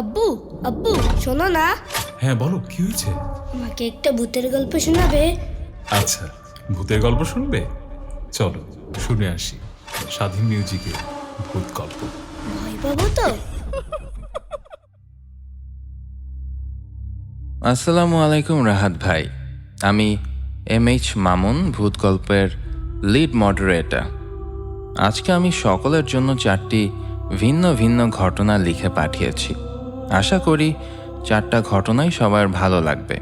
আব্বু আব্বু শোনো না। হ্যাঁ বলো কি হয়েছে? আমাকে একটা ভূতের গল্প শোনাবে। আচ্ছা ভূতের গল্প শুনবে? চলো শুনে আসি। স্বাধীন মিউজিকে ভূত গল্প। ভয় পাবো তো? আসসালামু আলাইকুম রাহাত ভাই। আমি এম এইচ মামুন ভূত গল্পের লিড মডারেটর আজকে আমি সকলের জন্য চারটি ভিন্ন ভিন্ন ঘটনা লিখে পাঠিয়েছি। আশা করি চারটা ঘটনাই সবার ভালো লাগবে।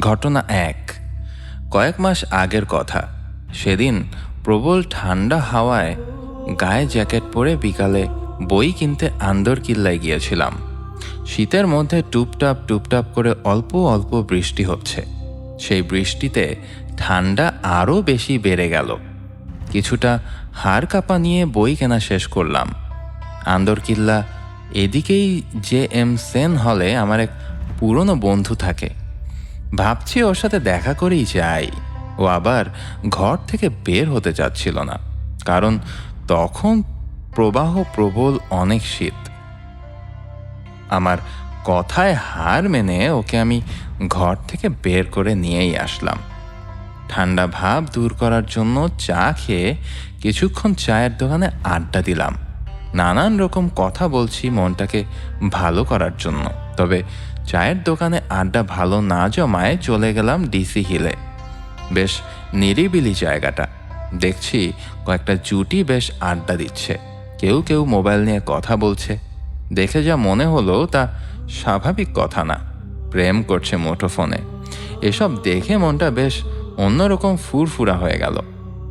ঘটনা এক, কয়েক মাস আগের কথা। সেদিন প্রবল ঠান্ডা হাওয়ায় গায়ে জ্যাকেট পরে বিকালে বই কিনতে আন্দর কিল্লায় গিয়েছিলাম। শীতের মধ্যে টুপটাপ টুপটাপ করে অল্প অল্প বৃষ্টি হচ্ছে। সেই বৃষ্টিতে ঠান্ডা আরও বেশি বেড়ে গেল। কিছুটা হাড় কাঁপা নিয়ে বই কেনা শেষ করলাম। আন্দরকিল্লা এদিকেই জে এম সেন হলে আমার এক পুরনো বন্ধু থাকে। ভাবছি ওর সাথে দেখা করেই যাই। ও আবার ঘর থেকে বের হতে চাচ্ছিল না, কারণ তখন প্রবাহ প্রবল অনেক শীত। আমার কথায় হার মেনে ওকে আমি ঘর থেকে বের করে নিয়েই আসলাম। ঠান্ডা ভাব দূর করার জন্য চা খেয়ে কিছুক্ষণ চায়ের দোকানে আড্ডা দিলাম। নানান রকম কথা বলছি মনটাকে ভালো করার জন্য। তবে চায়ের দোকানে আড্ডা ভালো না জমায় চলে গেলাম ডিসি হিলে। বেশ নিরিবিলি জায়গাটা। দেখছি কয়েকটা জুটি বেশ আড্ডা দিচ্ছে। কেউ কেউ মোবাইল নিয়ে কথা বলছে। দেখে যা মনে হলো তা স্বাভাবিক কথা না। প্রেম করছে মুঠোফোনে। এসব দেখে মনটা বেশ অন্যরকম ফুরফুরা হয়ে গেল।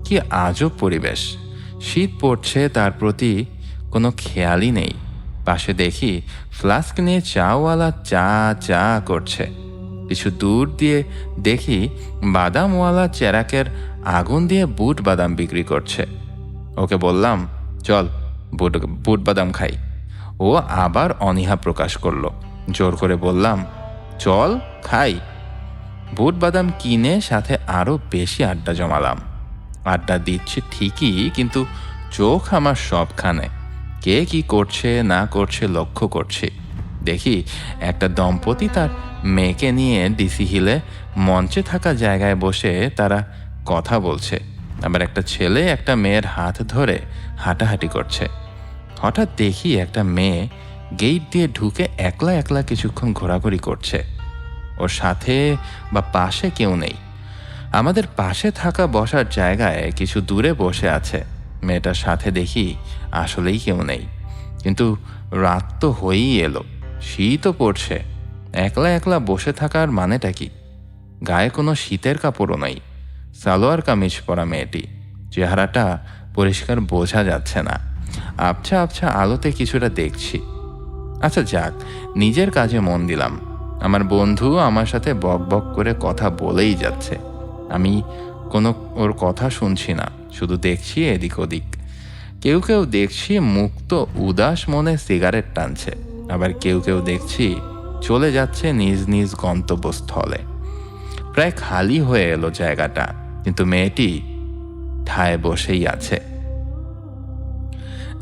কি আজব পরিবেশ। শীত পড়ছে তার প্রতি কোনো খেয়ালই নেই। পাশে দেখি ফ্লাস্ক নিয়ে চাওয়ালা চা চা করছে। কিছু দূর দিয়ে দেখি বাদামওয়ালা চেরাকের আগুন দিয়ে বুট বাদাম বিক্রি করছে। ওকে বললাম, চল, বুট বুট বাদাম খাই। ও আবার অনীহা প্রকাশ করল। জোর করে বললাম, চল, খাই। বুট বাদাম কিনে সাথে আরও বেশি আড্ডা জমালাম। আড্ডা দিচ্ছে ঠিকই, কিন্তু চোখ আমার সবখানে। কে কি করছে, না করছে, লক্ষ্য করছি। দেখি, একটা দম্পতি তার মেয়েকে নিয়ে ডিসি হিলে মঞ্চে থাকা জায়গায় বসে তারা কথা বলছে। আবার একটা ছেলে একটা মেয়ের হাত ধরে হাঁটাহাঁটি করছে। হঠাৎ দেখি একটা মেয়ে গেট দিয়ে ঢুকে একলা একলা কিছুক্ষণ ঘোরাঘুরি করছে। ওর সাথে বা পাশে কেউ নেই। আমাদের পাশে থাকা বসার জায়গায় কিছু দূরে বসে আছে। মেয়েটার সাথে দেখি আসলেই কেউ নেই। কিন্তু রাত তো হয়েই এলো, শীতও পড়ছে। একলা একলা বসে থাকার মানেটা কি? গায়ে কোনো শীতের কাপড়ও নেই, সালোয়ার কামিজ পরা মেয়েটি। চেহারাটা পরিষ্কার বোঝা যাচ্ছে না। আবছা আবছা আলোতে কিছুটা দেখছি। আচ্ছা যাক, নিজের কাজে মন দিলাম। আমার বন্ধু আমার সাথে বক বক করে কথা বলেই যাচ্ছে। আমি কোনো ওর কথা শুনছি না। শুধু দেখছি এদিক ওদিক। কেউ কেউ দেখছি মুক্ত, উদাস মনে সিগারেট টানছে। আবার কেউ কেউ দেখছি চলে যাচ্ছে নিজ নিজ গন্তব্যস্থলে। প্রায় খালি হয়ে এলো জায়গাটা, কিন্তু মেয়েটি ঠায় বসেই আছে।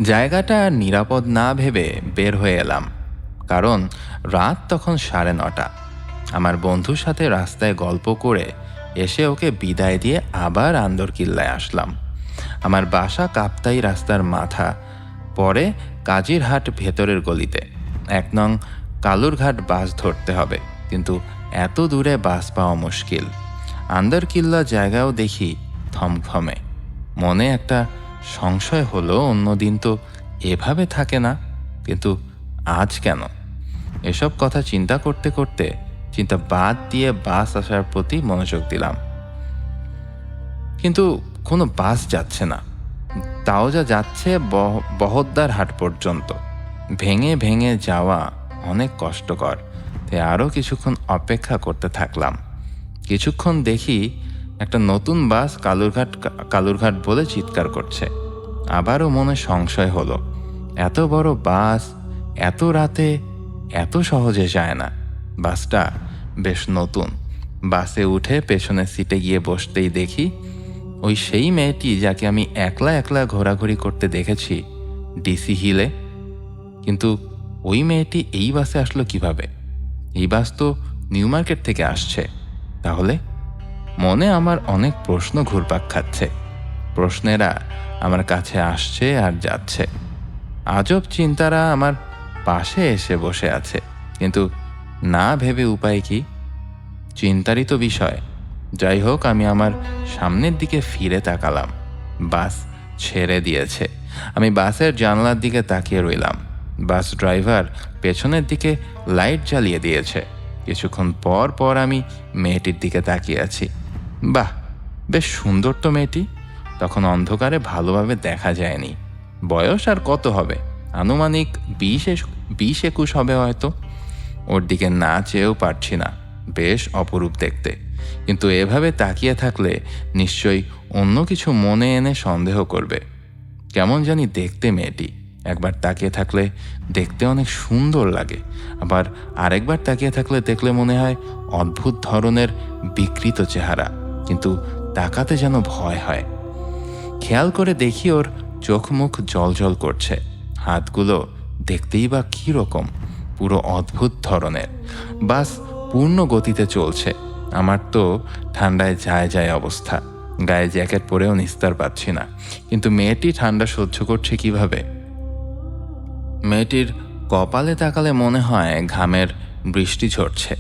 জায়গাটা নিরাপদ না ভেবে বের হয়ে এলাম, কারণ রাত তখন সাড়ে নটা। আমার বন্ধুর সাথে রাস্তায় গল্প করে এসে ওকে বিদায় দিয়ে আবার আন্দরকিল্লায় আসলাম। আমার বাসা কাপ্তাই রাস্তার মাথা, পরে কাজিরহাট ভেতরের গলিতে। এক নং কালুরঘাট বাস ধরতে হবে, কিন্তু এত দূরে বাস পাওয়া মুশকিল। আন্দরকিল্লা জায়গাও দেখি থমথমে। মনে একটা সংশয় হলো অন্যদিন তো এভাবে থাকে না, কিন্তু আজ কেন? এসব কথা চিন্তা করতে করতে চিন্তা বাদ দিয়ে বাস আসার প্রতি মনোযোগ দিলাম। কিন্তু কোনো বাস যাচ্ছে না। তাও যা যাচ্ছে বহ- বহদ্দার হাট পর্যন্ত। ভেঙে ভেঙে যাওয়া অনেক কষ্টকর। তাই আরও কিছুক্ষণ অপেক্ষা করতে থাকলাম। কিছুক্ষণ দেখি একটা নতুন বাস কালুরঘাট কালুরঘাট বলে চিৎকার করছে। আবারও মনে সংশয় হলো। এত বড় বাস, এত রাতে, এত সহজে যায় না। বাসটা বেশ নতুন। বাসে উঠে পেছনের সিটে গিয়ে বসতেই দেখি ওই সেই মেয়েটি যাকে আমি একলা একলা ঘোরাঘুরি করতে দেখেছি ডিসি হিলে কিন্তু ওই মেয়েটি এই বাসে আসলো কীভাবে? এই বাস তো নিউ মার্কেট থেকে আসছে। তাহলে মনে আমার অনেক প্রশ্ন ঘুরপাক খাচ্ছে। প্রশ্নেরা আমার কাছে আসছে আর যাচ্ছে। আজব চিন্তারা আমার পাশে এসে বসে আছে। কিন্তু না ভেবে উপায় কি? চিন্তারই তো বিষয়। যাই হোক, আমি আমার সামনের দিকে ফিরে তাকালাম। বাস ছেড়ে দিয়েছে। আমি বাসের জানলার দিকে তাকিয়ে রইলাম। বাস ড্রাইভার পেছনের দিকে লাইট জ্বালিয়ে দিয়েছে। কিছুক্ষণ পর পর আমি মেয়েটির দিকে তাকিয়ে আছি। বাহ, বেশ সুন্দর তো মেয়েটি। তখন অন্ধকারে ভালোভাবে দেখা যায়নি। বয়স আর কত হবে? আনুমানিক বিশ বিশ একুশ হবে হয়তো। ওর দিকে না চেয়েও পারছি না। বেশ অপরূপ দেখতে। কিন্তু এভাবে তাকিয়ে থাকলে নিশ্চয়ই অন্য কিছু মনে এনে সন্দেহ করবে। কেমন জানি দেখতে মেয়েটি। একবার তাকিয়ে থাকলে দেখতে অনেক সুন্দর লাগে। আবার আরেকবার তাকিয়ে থাকলে দেখলে মনে হয় অদ্ভুত ধরনের বিকৃত চেহারা। কিন্তু তাকাতে যেন ভয় হয়। খেয়াল করে দেখি ওর চোখ মুখ জল করছে। হাতগুলো দেখতেই বা কী রকম পুরো অদ্ভুত ধরনের। বাস পূর্ণ গতিতে চলছে। আমার তো ঠান্ডায় যায় যায় অবস্থা। গায়ে জ্যাকেট পরেও নিস্তার পাচ্ছি না। কিন্তু মেয়েটি ঠান্ডা সহ্য করছে কীভাবে? মেয়েটির কপালে তাকালে মনে হয় ঘামের বৃষ্টি ঝরছে।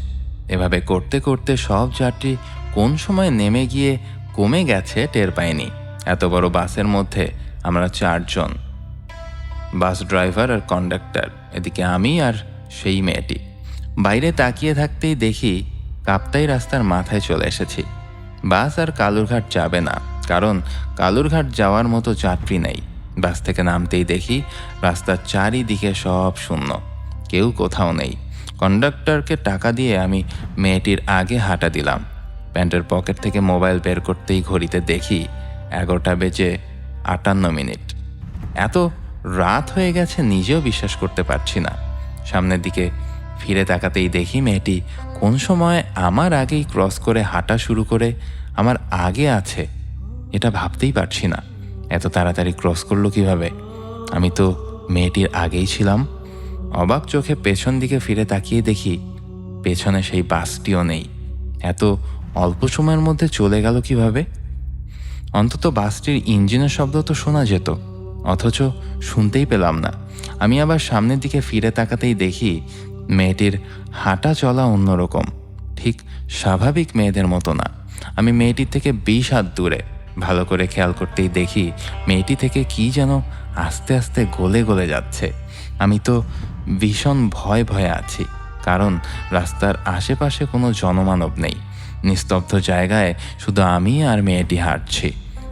এভাবে করতে করতে সব যাত্রী কোন সময় নেমে গিয়ে কমে গেছে টের পায়নি। এত বড় বাসের মধ্যে আমরা চারজন। বাস ড্রাইভার আর কন্ডাক্টর, এদিকে আমি আর সেই মেয়েটি। বাইরে তাকিয়ে থাকতেই দেখি কাপ্তাই রাস্তার মাথায় চলে এসেছি। বাস আর কালুরঘাট যাবে না, কারণ কালুরঘাট যাওয়ার মতো যাত্রী নেই। বাস থেকে নামতেই দেখি রাস্তার চারিদিকে সব শূন্য, কেউ কোথাও নেই। কন্ডাক্টরকে টাকা দিয়ে আমি মেয়েটির আগে হাঁটা দিলাম। প্যান্টের পকেট থেকে মোবাইল বের করতেই ঘড়িতে দেখি এগারোটা বেজে আটান্ন মিনিট। এত রাত হয়ে গেছে, নিজেও বিশ্বাস করতে পারছি না। সামনের দিকে ফিরে তাকাতেই দেখি মেয়েটি কোন সময় আমার আগেই ক্রস করে হাঁটা শুরু করে আমার আগে আছে। এটা ভাবতেই পারছি না। এত তাড়াতাড়ি ক্রস করল কীভাবে? আমি তো মেয়েটির আগেই ছিলাম। অবাক চোখে পেছন দিকে ফিরে তাকিয়ে দেখি পেছনে সেই বাসটিও নেই। এত অল্প সময়ের মধ্যে চলে গেল কীভাবে? অন্তত বাসটির ইঞ্জিনের শব্দ তো শোনা যেত, অথচ শুনতেই পেলাম না। আমি আবার সামনের দিকে ফিরে তাকাতেই দেখি মেয়েটির হাঁটা চলা অন্যরকম। ঠিক স্বাভাবিক মেয়েদের মতো না। আমি মেয়েটির থেকে বিশ হাত দূরে। ভালো করে খেয়াল করতেই দেখি মেয়েটি থেকে কি যেন আস্তে আস্তে গলে গলে যাচ্ছে। আমি তো ভীষণ ভয় ভয়ে আছি, কারণ রাস্তার আশেপাশে কোনো জনমানব নেই। নিস্তব্ধ জায়গায় শুধু আমি আর মেয়েটি হাঁটছি।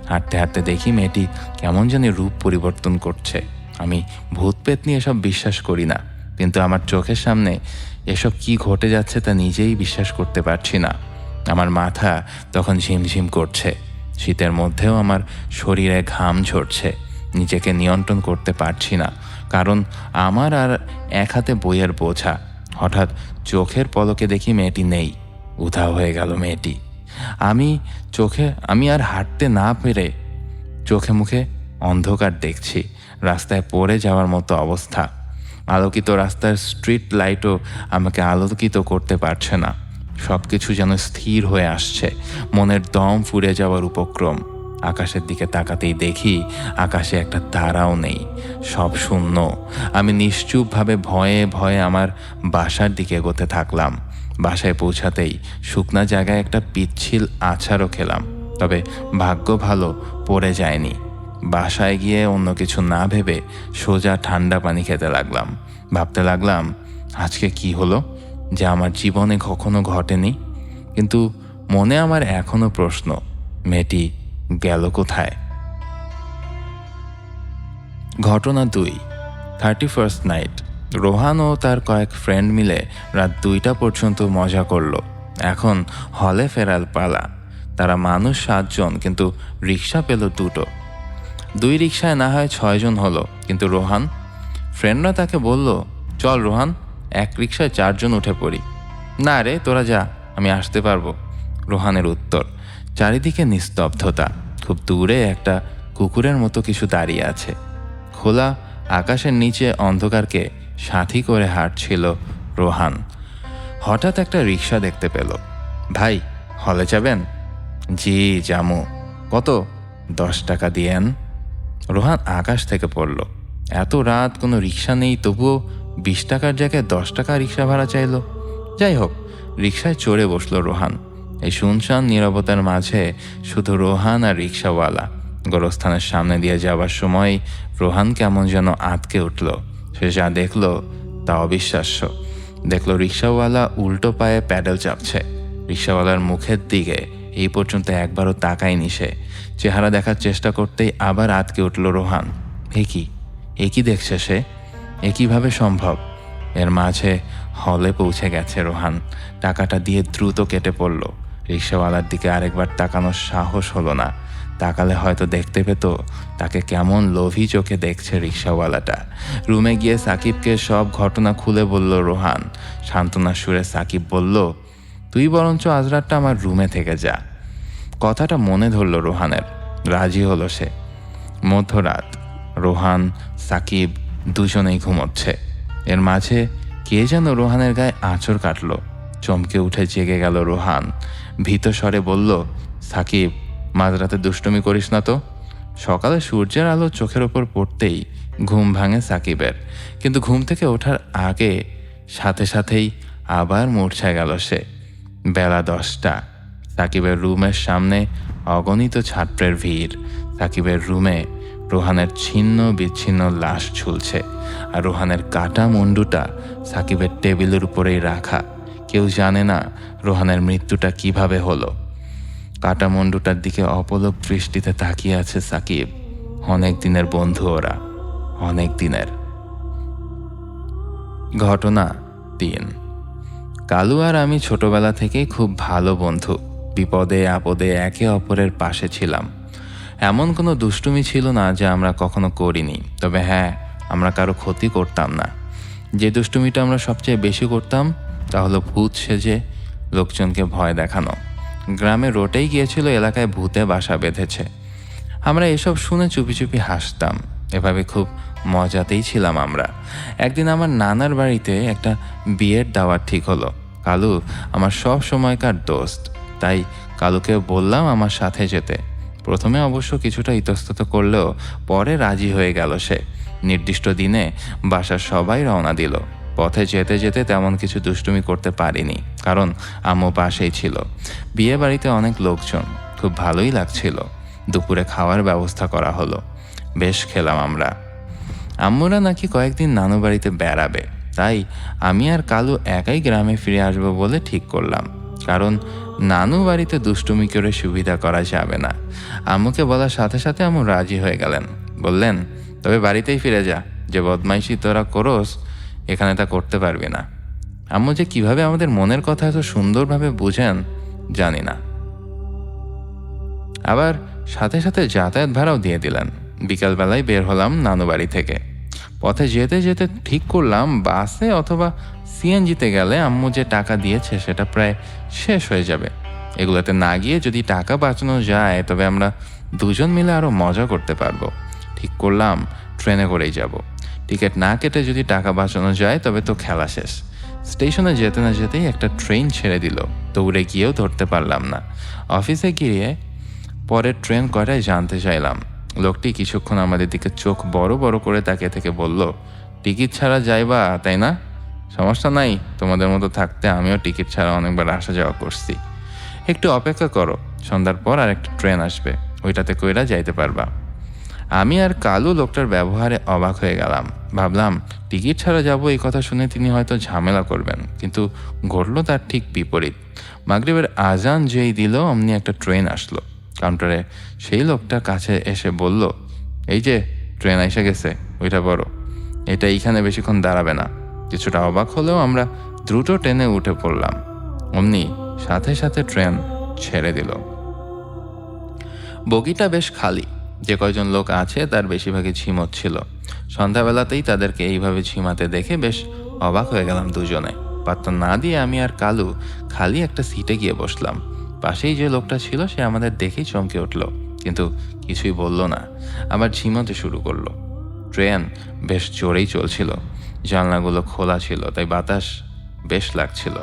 হাঁটতে হাঁটতে দেখি মেয়েটি কেমন জানি রূপ পরিবর্তন করছে। আমি ভূত নিয়ে এসব বিশ্বাস করি না। কিন্তু আমার চোখের সামনে এসব কি ঘটে যাচ্ছে তা নিজেই বিশ্বাস করতে পারছি না। আমার মাথা তখন ঝিমঝিম করছে। শীতের মধ্যেও আমার শরীরে ঘাম ঝরছে। নিজেকে নিয়ন্ত্রণ করতে পারছি না। কারণ আমার আর এক হাতে বইয়ের বোঝা। হঠাৎ চোখের পলকে দেখি মেয়েটি নেই। উধাও হয়ে গেল মেয়েটি। আমি চোখে, আমি আর হাঁটতে না পেরে চোখে মুখে অন্ধকার দেখছি। রাস্তায় পড়ে যাওয়ার মতো অবস্থা। আলোকিত রাস্তার স্ট্রিট লাইটও আমাকে আলোকিত করতে পারছে না। সব কিছু যেন স্থির হয়ে আসছে। মনের দম ফুরে যাওয়ার উপক্রম। আকাশের দিকে তাকাতেই দেখি আকাশে একটা তারাও নেই। সব শূন্য। আমি নিশ্চুপভাবে ভয়ে ভয়ে আমার বাসার দিকে এগোতে থাকলাম। বাসায় পৌঁছাতেই শুকনা জায়গায় একটা পিচ্ছিল আছাড়ও খেলাম। তবে ভাগ্য ভালো পড়ে যায়নি। বাসায় গিয়ে অন্য কিছু না ভেবে সোজা ঠান্ডা পানি খেতে লাগলাম। ভাবতে লাগলাম, আজকে কি হলো যে আমার জীবনে কখনো ঘটেনি? কিন্তু মনে আমার এখনও প্রশ্ন, মেয়েটি গেল কোথায়? ঘটনা দুই থার্টি ফার্স্ট নাইট রোহান ও তার কয়েক ফ্রেন্ড মিলে রাত দুইটা পর্যন্ত মজা করল। এখন হলে ফেরাল পালা। তারা মানুষ সাতজন, কিন্তু রিক্সা পেল দুটো। দুই রিক্সায় না হয় ছয়জন হলো। কিন্তু রোহান ফ্রেন্ডরা তাকে বলল, চল রোহান, এক রিক্সায় চারজন উঠে পড়ি। না রে, তোরা যা, আমি আসতে পারব। রোহানের উত্তর, চারিদিকে নিস্তব্ধতা। খুব দূরে একটা কুকুরের মতো কিছু দাঁড়িয়ে আছে। খোলা আকাশের নিচে অন্ধকারকে সাথী করে হাঁটছিল রোহান। হঠাৎ একটা রিক্সা দেখতে পেল। ভাই, হলে যাবেন? জি জামু কত? দশ টাকা দিয়েন। রোহান আকাশ থেকে পড়ল। এত রাত কোনো রিক্সা নেই, তবুও বিশ টাকার জায়গায় দশ টাকা রিক্সা ভাড়া চাইলো। যাই হোক, রিক্সায় চড়ে বসল রোহান। এই শুনশান নীরবতার মাঝে শুধু রোহান আর রিক্সাওয়ালা। গোরস্থানের সামনে দিয়ে যাওয়ার সময় রোহান কেমন যেন আটকে উঠল। সে যা দেখল তা অবিশ্বাস্য। দেখল রিক্সাওয়ালা উল্টো পায়ে প্যাডেল চাপছে। রিক্সাওয়ালার মুখের দিকে এই পর্যন্ত একবারও তাকায়নি সে। চেহারা দেখার চেষ্টা করতেই আবার আটকে উঠল রোহান। একই একই দেখছে সে? একইভাবে সম্ভব? এর মাঝে হলে পৌঁছে গেছে রোহান। টাকাটা দিয়ে দ্রুত কেটে পড়ল। রিক্সাওয়ালার দিকে আরেকবার তাকানোর সাহস হলো না। তাকালে হয়তো দেখতে পেত তাকে কেমন লোভী চোখে দেখছে রিক্সাওয়ালাটা। রুমে গিয়ে সাকিবকে সব ঘটনা খুলে বলল রোহান। সান্ত্বনার সুরে সাকিব বলল, তুই বরঞ্চ আজ রাতটা আমার রুমে থেকে যা। কথাটা মনে ধরল রোহানের। রাজি হলো সে। মধ্যরাত, রোহান, সাকিব দুজনেই ঘুমোচ্ছে। এর মাঝে কে যেন রোহানের গায়ে আঁচড় কাটলো। চমকে উঠে জেগে গেল রোহান। ভীত স্বরে বলল, সাকিব, মাঝরাতে দুষ্টুমি করিস না তো? সকালে সূর্যের আলো চোখের ওপর পড়তেই ঘুম ভাঙে সাকিবের। কিন্তু ঘুম থেকে ওঠার আগে সাথে সাথেই আবার মূর্ছায় গেল সে। বেলা দশটা। সাকিবের রুমের সামনে অগণিত ছাত্রের ভিড়। সাকিবের রুমে রোহানের ছিন্ন বিচ্ছিন্ন লাশ ঝুলছে আর রোহানের কাটা মুন্ডুটা সাকিবের টেবিলের উপরেই রাখা। কেউ জানে না রোহানের মৃত্যুটা কীভাবে হলো। কাটা মুন্ডুটার দিকে অপলক দৃষ্টিতে তাকিয়ে আছে সাকিব। অনেক দিনের বন্ধু ওরা। অনেক দিনের। ঘটনা তিন। কালু আর আমি ছোটবেলা থেকেই খুব ভালো বন্ধু। বিপদে, আপদে একে অপরের পাশে ছিলাম। এমন কোনো দুষ্টুমি ছিল না যে আমরা কখনো করিনি। তবে হ্যাঁ আমরা কারও ক্ষতি করতাম না। যে দুষ্টুমিটা আমরা সবচেয়ে বেশি করতাম, তা হলো ভূত সেজে লোকজনকে ভয় দেখানো। গ্রামে রোটেই গিয়েছিল, এলাকায় ভূতে বাসা বেঁধেছে। আমরা এসব শুনে চুপি চুপি হাসতাম। এভাবে খুব মজাতেই ছিলাম আমরা। একদিন আমার নানার বাড়িতে একটা বিয়ের দাওয়ার ঠিক হলো। কালু, আমার সব সময়কার দোস্ত। তাই কালুকে বললাম আমার সাথে যেতে। প্রথমে অবশ্য কিছুটা ইতস্তত করলেও পরে রাজি হয়ে গেল সে। নির্দিষ্ট দিনে বাসার সবাই রওনা দিল। পথে যেতে যেতে তেমন কিছু দুষ্টুমি করতে পারিনি, কারণ আম্মু পাশেই ছিল। বিয়ে বাড়িতে অনেক লোকজন, খুব ভালোই লাগছিল। দুপুরে খাওয়ার ব্যবস্থা করা হলো। বেশ খেলাম আমরা। আম্মুরা নাকি কয়েকদিন নানু বাড়িতে বেড়াবে, তাই আমি আর কালু একাই গ্রামে ফিরে আসব বলে ঠিক করলাম। কারণ নানু বাড়িতে দুষ্টুমি করে সুবিধা করা যাবে না। আম্মুকে বলার সাথে সাথে আম্মু রাজি হয়ে গেলেন। বললেন, তবে বাড়িতেই ফিরে যা। যে বদমাইশি তোরা করোস, এখানে তা করতে পারবি না। আম্মু যে কীভাবে আমাদের মনের কথা এত সুন্দরভাবে বুঝেন, জানি না। আবার সাথে সাথে যাতায়াত ভাড়াও দিয়ে দিলেন। বিকালবেলায় বের হলাম নানু বাড়ি থেকে। পথে যেতে যেতে ঠিক করলাম, বাসে অথবা সিএনজিতে গেলে আম্মু যে টাকা দিয়েছে সেটা প্রায় শেষ হয়ে যাবে। এগুলোতে না গিয়ে যদি টাকা বাঁচানো যায়, তবে আমরা দুজন মিলে আরও মজা করতে পারব। ঠিক করলাম, ট্রেনে করেই যাব। টিকিট না কেটে যদি টাকা বাঁচানো যায়, তবে তো খেলা শেষ। স্টেশনে যেতে না যেতেই একটা ট্রেন ছেড়ে দিল। দৌড়ে গিয়েও ধরতে পারলাম না। অফিসে গিয়ে পরের ট্রেন কয়টায় জানতে চাইলাম। লোকটি কিছুক্ষণ আমাদের দিকে চোখ বড় বড় করে তাকিয়ে থেকে বলল, টিকিট ছাড়া যাইবা, তাই না? সমস্যা নাই, তোমাদের মতো থাকতে আমিও টিকিট ছাড়া অনেকবার আসা যাওয়া করছি। একটু অপেক্ষা করো, সন্ধ্যার পর আর একটা ট্রেন আসবে, ওইটাতে কইরা যাইতে পারবা। আমি আর কালু লোকটার ব্যবহারে অবাক হয়ে গেলাম। ভাবলাম, টিকিট ছাড়া যাব এই কথা শুনে তিনি হয়তো ঝামেলা করবেন, কিন্তু ঘটলো তার ঠিক বিপরীত। মাগরিবের আজান যেই দিল, অমনি একটা ট্রেন আসলো। কাউন্টারে, সেই লোকটার কাছে এসে বলল, এই যে, ট্রেন এসে গেছে, ওইটা বড়। এটা এইখানে বেশিক্ষণ দাঁড়াবে না। কিছুটা অবাক হলেও আমরা দ্রুত ট্রেনে উঠে পড়লাম। অমনি সাথে সাথে ট্রেন ছেড়ে দিল। বগিটা বেশ খালি। যে কয়জন লোক আছে, তার বেশিরভাগই ঝিমোচ্ছিল সন্ধ্যাবেলাতেই তাদেরকে এইভাবে ঝিমাতে দেখে বেশ অবাক হয়ে গেলাম দুজনে। পাত্তা না দিয়ে আমি আর কালু খালি একটা সিটে গিয়ে বসলাম। পাশেই যে লোকটা ছিল, সে আমাদের দেখেই চমকে উঠল। কিন্তু কিছুই বলল না। আবার ঝিমোতে শুরু করল। ট্রেন বেশ জোরেই চলছিল। জানলাগুলো খোলা ছিল, তাই বাতাস বেশ লাগছিল।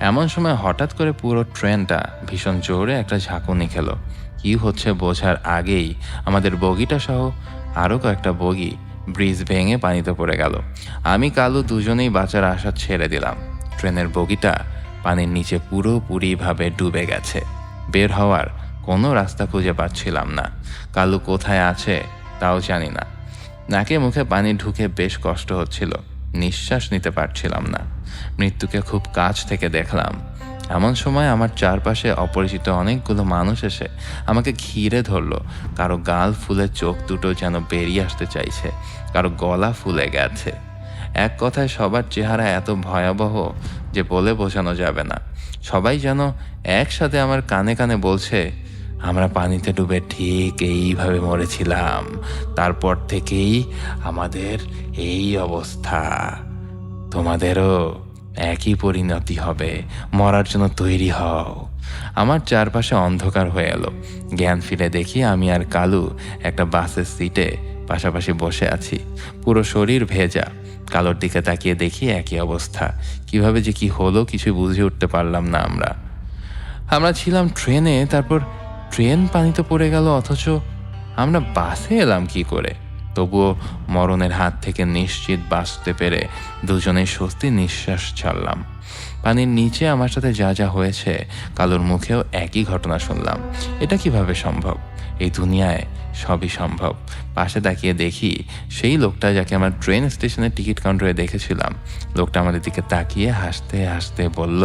এমন সময় হঠাৎ করে পুরো ট্রেনটা ভীষণ জোরে একটা ঝাঁকুনি খেলো। কি হচ্ছে বোঝার আগেই আমাদের বগিটা সহ আরও কয়েকটা বগি ব্রিজ ভেঙে পানিতে পড়ে গেল। আমি কালু দুজনেই বাঁচার আশা ছেড়ে দিলাম। ট্রেনের বগিটা পানির নিচে পুরোপুরিভাবে ডুবে গেছে। বের হওয়ার কোনো রাস্তা খুঁজে পাচ্ছিলাম না। কালু কোথায় আছে তাও জানি না। নাকে মুখে পানি ঢুকে বেশ কষ্ট হচ্ছিল। নিঃশ্বাস নিতে পারছিলাম না। মৃত্যুকে খুব কাছ থেকে দেখলাম। এমন সময় আমার চারপাশে অপরিচিত অনেকগুলো মানুষ এসে আমাকে ঘিরে ধরলো। কারও গাল ফুলে চোখ দুটো যেন বেরিয়ে আসতে চাইছে। কারও গলা ফুলে গেছে। এক কথায় সবার চেহারা এত ভয়াবহ যে বলে বোঝানো যাবে না। সবাই যেন একসাথে আমার কানে কানে বলছে, আমরা পানিতে ডুবে ঠিক এইভাবে মরেছিলাম। তারপর থেকেই আমাদের এই অবস্থা। তোমাদেরও একই পরিণতি হবে। মরার জন্য তৈরি হও। আমার চারপাশে অন্ধকার হয়ে এলো। জ্ঞান ফিরে দেখি আমি আর কালু একটা বাসের সিটে পাশাপাশি বসে আছি। পুরো শরীর ভেজা। কালোর দিকে তাকিয়ে দেখি একই অবস্থা। কীভাবে যে কি হলো কিছু বুঝে উঠতে পারলাম না আমরা। আমরা ছিলাম ট্রেনে, তারপর ট্রেন পানিতে পড়ে গেল, অথচ আমরা বাসে এলাম কি করে? তবুও মরণের হাত থেকে নিশ্চিত বাঁচতে পেরে দুজনেই স্বস্তি নিঃশ্বাস ছাড়লাম। পানির নিচে আমার সাথে যা যা হয়েছে, কালোর মুখেও একই ঘটনা শুনলাম। এটা কীভাবে সম্ভব? এই দুনিয়ায় সবই সম্ভব। পাশে তাকিয়ে দেখি সেই লোকটা যাকে আমার ট্রেন স্টেশনের টিকিট কাউন্টারে দেখেছিলাম। লোকটা আমাদের দিকে তাকিয়ে হাসতে হাসতে বলল,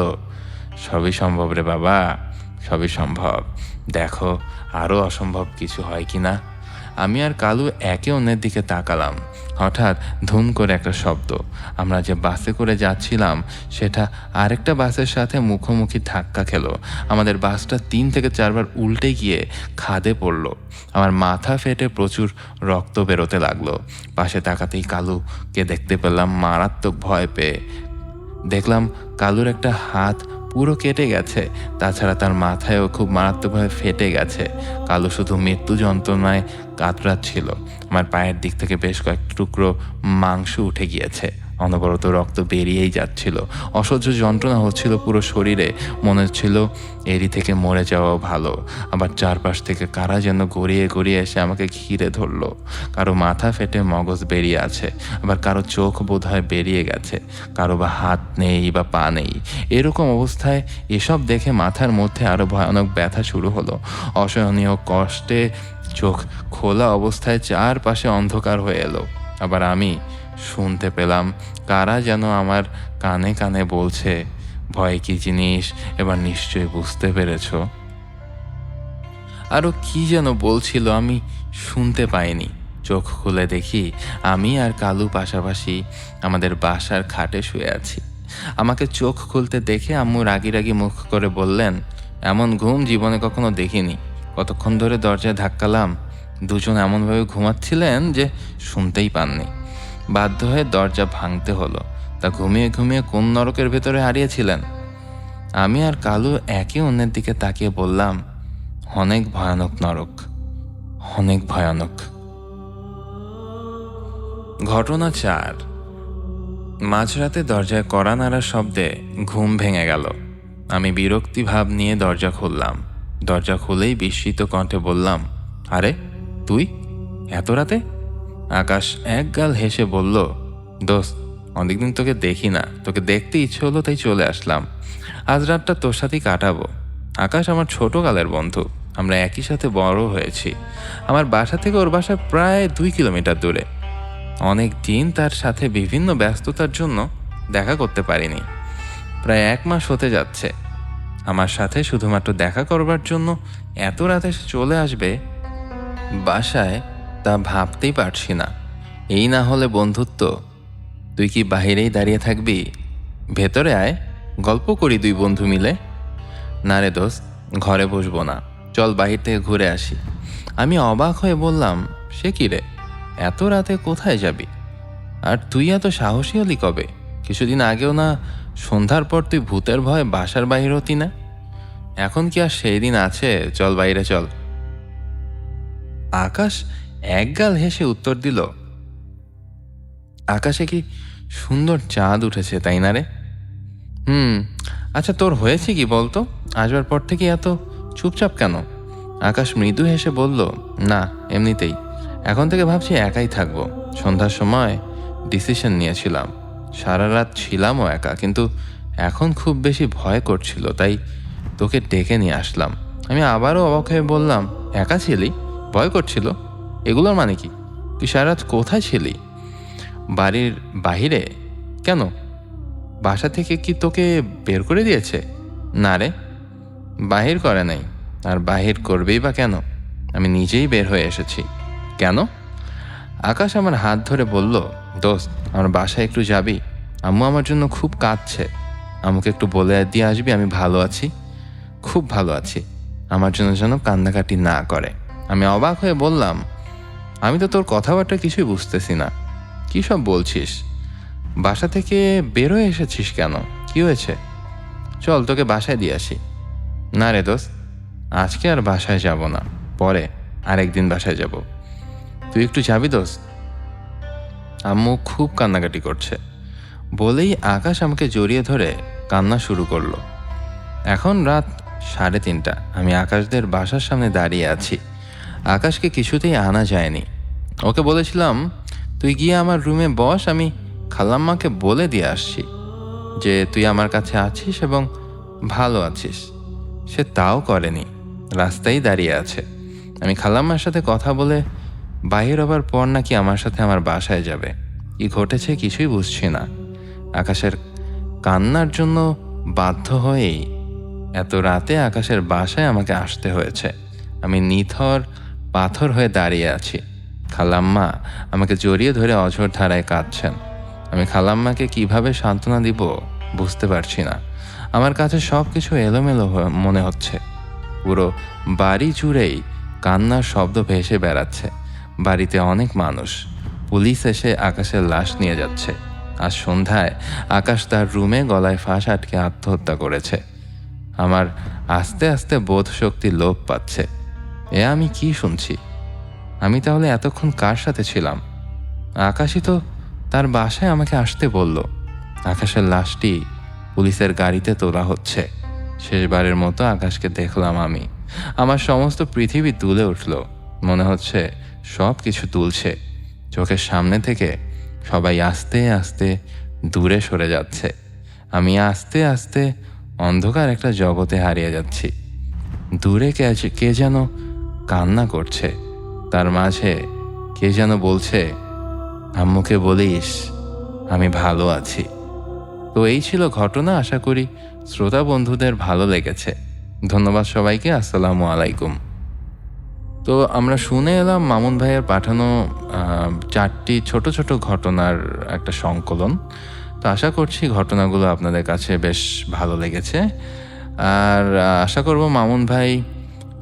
সবই সম্ভব রে বাবা, সবই সম্ভব। দেখো আরও অসম্ভব কিছু হয় কি না আমি আর কালু একে অন্যের দিকে তাকালাম। হঠাৎ ধুম করে একটা শব্দ। আমরা যে বাসে করে যাচ্ছিলাম, সেটা আরেকটা বাসের সাথে মুখোমুখি ধাক্কা খেলো। আমাদের বাসটা তিন থেকে চারবার উল্টে গিয়ে খাদে পড়ল। আমার মাথা ফেটে প্রচুর রক্ত বেরোতে লাগল। পাশে তাকাতেই কালুকে দেখতে পেলাম মারাত্মক ভয় পেয়ে। দেখলাম কালুর একটা হাত পুরো কেটে গেছে। তাছাড়া তার মাথায়ও খুব মারাত্মকভাবে ফেটে গেছে। কালো শুধু মৃত্যু যন্ত্রণায় কাতরাচ্ছিল। আমার পায়ের দিক থেকে বেশ কয়েক টুকরো মাংস উঠে গিয়েছে। অনবরত রক্ত বেরিয়েই যাচ্ছিল। অসহ্য যন্ত্রণা হচ্ছিল পুরো শরীরে। মনে হচ্ছিল এরই থেকে মরে যাওয়া ভালো। আবার চারপাশ থেকে কারা যেন গড়িয়ে গড়িয়ে এসে আমাকে ঘিরে ধরলো। কারও মাথা ফেটে মগজ বেরিয়ে আছে, আবার কারও চোখ বোধহয় বেরিয়ে গেছে। কারও বা হাত নেই বা পা নেই। এরকম অবস্থায় এসব দেখে মাথার মধ্যে আরও ভয়ানক ব্যথা শুরু হলো। অসহনীয় কষ্টে চোখ খোলা অবস্থায় চারপাশে অন্ধকার হয়ে এলো। আবার আমি শুনতে পেলাম, কারা যেন আমার কানে কানে বলছে, ভয় কি জিনিস, এবার নিশ্চয়ই বুঝতে পেরেছ। আরও কি যেন বলছিল আমি শুনতে পাইনি। চোখ খুলে দেখি, আমি আর কালু পাশাপাশি আমাদের বাসার খাটে শুয়ে আছি। আমাকে চোখ খুলতে দেখে আম্মু রাগি রাগি মুখ করে বললেন, এমন ঘুম জীবনে কখনো দেখিনি। কতক্ষণ ধরে দরজায় ধাক্কালাম দুজন এমনভাবে ঘুমাচ্ছিলেন যে শুনতেই পাননি। বাধ্য হয়ে দরজা ভাঙতে হলো। তা ঘুমিয়ে ঘুমিয়ে কোন নরকের ভেতরে হারিয়েছিলেন? আমি আর কালু একে অন্যের দিকে তাকিয়ে বললাম, অনেক ভয়ানক নরক, অনেক ভয়ানক। ঘটনা চার। মাঝরাতে দরজায় কড়া নাড়া শব্দে ঘুম ভেঙে গেল। আমি বিরক্তি ভাব নিয়ে দরজা খুললাম। দরজা খুলেই বিস্মিত কণ্ঠে বললাম, আরে, তুই? এত রাতে? আকাশ এক গাল হেসে বলল, দোস্ত, অনেকদিন তোকে দেখি না। তোকে দেখতে ইচ্ছে হলো তাই চলে আসলাম। আজ রাতটা তোর সাথেই কাটাবো। আকাশ আমার ছোট কালের বন্ধু। আমরা একই সাথে বড় হয়েছি। আমার বাসা থেকে ওর বাসা প্রায় দুই কিলোমিটার দূরে। অনেক দিন তার সাথে বিভিন্ন ব্যস্ততার জন্য দেখা করতে পারিনি। প্রায় এক মাস হতে যাচ্ছে। আমার সাথে শুধুমাত্র দেখা করবার জন্য এত রাতে চলে আসবে বাসায় তা ভাবতেই পারছি না। এই না হলে বন্ধুত্ব। তুই কি বাহিরেই দাঁড়িয়ে থাকবি? ভেতরে আয়, গল্প করি দুই বন্ধু মিলে। না রে দোস্ত, ঘরে বসবো না। চল বাহির থেকে ঘুরে আসি। আমি অবাক হয়ে বললাম, সে কি রে? এত রাতে কোথায় যাবি? আর তুই এত সাহসী হলি কবে? কিছুদিন আগেও না সন্ধ্যার পর তুই ভূতের ভয়ে বাসার বাহির হতি না? এখন কি আর সেই দিন আছে? চল বাইরে চল। আকাশ একগাল হেসে উত্তর দিল, আকাশে কি সুন্দর চাঁদ উঠেছে, তাই না রে? হুম আচ্ছা তোর হয়েছে কি বলতো? আসবার পর থেকে এত চুপচাপ কেন? আকাশ মৃদু হেসে বলল, না, এমনিতেই। এখন থেকে ভাবছি একাই থাকব। সন্ধ্যার সময় ডিসিশন নিয়েছিলাম। সারা রাত ছিলামও একা, কিন্তু এখন খুব বেশি ভয় করছিল, তাই তোকে ডেকে নিয়ে আসলাম। আমি আবারও অবাক হয়ে বললাম, একা ছিলি? ভয় করছিল। এগুলোর মানে কি? তুই সারা কোথায় ছিলি? বাড়ির বাহিরে? কেন? বাসা থেকে কি তোকে বের করে দিয়েছে? না রে, বাহির করে নাই। আর বাহির করবেই বা কেন? আমি নিজেই বের হয়ে এসেছি। কেন? আকাশ আমার হাত ধরে বলল, দোস্ত, আমার বাসায় একটু যাবি? আম্মু আমার জন্য খুব কাঁদছে। আমাকে একটু বলে দিয়ে আসবি, আমি ভালো আছি। খুব ভালো আছি। আমার জন্য যেন কান্নাকাটি না করে। আমি অবাক হয়ে বললাম আমি তো তোর কথাবার্তা কিছুই বুঝতেছি না। কী সব বলছিস? বাসা থেকে বেরোয় এসেছিস কেন? কি হয়েছে? চল, তোকে বাসায় দিয়ে আসি। না রে দোস্ত, আজকে আর বাসায় যাব না। পরে আরেকদিন বাসায় যাব। তুই একটু যাবি দোস্ত? আম্মু খুব কান্নাকাটি করছে। বলেই আকাশ আমাকে জড়িয়ে ধরে কান্না শুরু করল। এখন রাত সাড়ে তিনটা। আমি আকাশদের বাসার সামনে দাঁড়িয়ে আছি। আকাশকে কিছুতেই আনা যায়নি। ওকে বলেছিলাম, তুই গিয়ে আমার রুমে বস, আমি খালাম্মাকে বলে দিয়ে আসছি যে তুই আমার কাছে আছিস এবং ভালো আছিস। সে তাও করেনি, রাস্তায় দাঁড়িয়ে আছে। আমি খালাম্মার সাথে কথা বলে বাহির হবার পর নাকি আমার সাথে আমার বাসায় যাবে। কি ঘটেছে কিছুই বুঝছি না। আকাশের কান্নার জন্য বাধ্য হয়েই এত রাতে আকাশের বাসায় আমাকে আসতে হয়েছে। আমি নিথর পাথর হয়ে দাঁড়িয়ে আছি। খালাম্মা আমাকে জড়িয়ে ধরে অঝোর ধারায় কাঁদছেন। আমি খালাম্মাকে কীভাবে সান্ত্বনা দিব বুঝতে পারছি না। আমার কাছে সব কিছু এলোমেলো মনে হচ্ছে। পুরো বাড়ি জুড়েই কান্নার শব্দ ভেসে বেড়াচ্ছে। বাড়িতে অনেক মানুষ। পুলিশ এসে আকাশের লাশ নিয়ে যাচ্ছে। আজ সন্ধ্যায় আকাশ তার রুমে গলায় ফাঁস আটকে আত্মহত্যা করেছে। আমার আস্তে আস্তে বোধ শক্তি লোপ পাচ্ছে। এ আমি কি শুনছি? আমি তাহলে এতক্ষণ কার সাথে ছিলাম? আকাশই তো তার বাসায় আমাকে আসতে বলল। আকাশের লাশটি পুলিশের গাড়িতে তোলা হচ্ছে। শেষবারের মতো আকাশকে দেখলাম আমি। আমার সমস্ত পৃথিবী তুলে উঠল। মনে হচ্ছে সব কিছু তুলছে চোখের সামনে থেকে সবাই আস্তে আস্তে দূরে সরে যাচ্ছে। আমি আস্তে আস্তে অন্ধকার একটা জগতে হারিয়ে যাচ্ছি। দূরে কে কে যেন কান্না করছে। তার মাঝে কে যেন বলছে, আম্মুকে বলিস, আমি ভালো আছি। তো এই ছিল ঘটনা। আশা করি শ্রোতা বন্ধুদের ভালো লেগেছে। ধন্যবাদ সবাইকে। আসসালামু আলাইকুম। তো আমরা শুনে এলাম মামুন ভাইয়ের পাঠানো চারটি ছোট ছোট ঘটনার একটা সংকলন। তো আশা করছি ঘটনাগুলো আপনাদের কাছে বেশ ভালো লেগেছে। আর আশা করব মামুন ভাই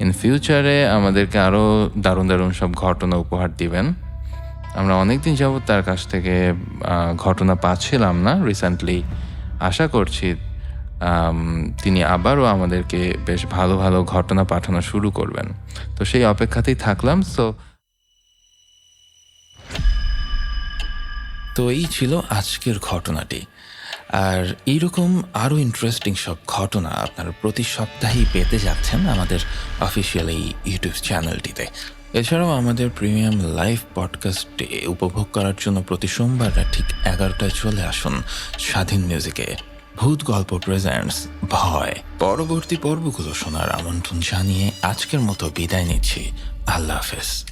ইন ফিউচারে আমাদেরকে আরও দারুণ দারুণ সব ঘটনা উপহার দিবেন। আমরা অনেকদিন যাবত তার কাছ থেকে ঘটনা পাচ্ছিলাম না রিসেন্টলি আশা করছি তিনি আবারও আমাদেরকে বেশ ভালো ভালো ঘটনা পাঠানো শুরু করবেন। তো সেই অপেক্ষাতেই থাকলাম সো তো এই ছিল আজকের ঘটনাটি। আর এইরকম আরও ইন্টারেস্টিং সব ঘটনা আপনারা প্রতি সপ্তাহেই পেতে যাচ্ছেন আমাদের অফিসিয়াল এই ইউটিউব চ্যানেলটিতে এছাড়াও আমাদের প্রিমিয়াম লাইভ পডকাস্টে উপভোগ করার জন্য প্রতি সোমবার ঠিক এগারোটায় চলে আসুন স্বাধীন মিউজিকে ভূত গল্প প্রেজেন্টস ভয়। পরবর্তী পর্বগুলো শোনার আমন্ত্রণ জানিয়ে আজকের মতো বিদায় নিচ্ছি। আল্লাহ হাফেজ।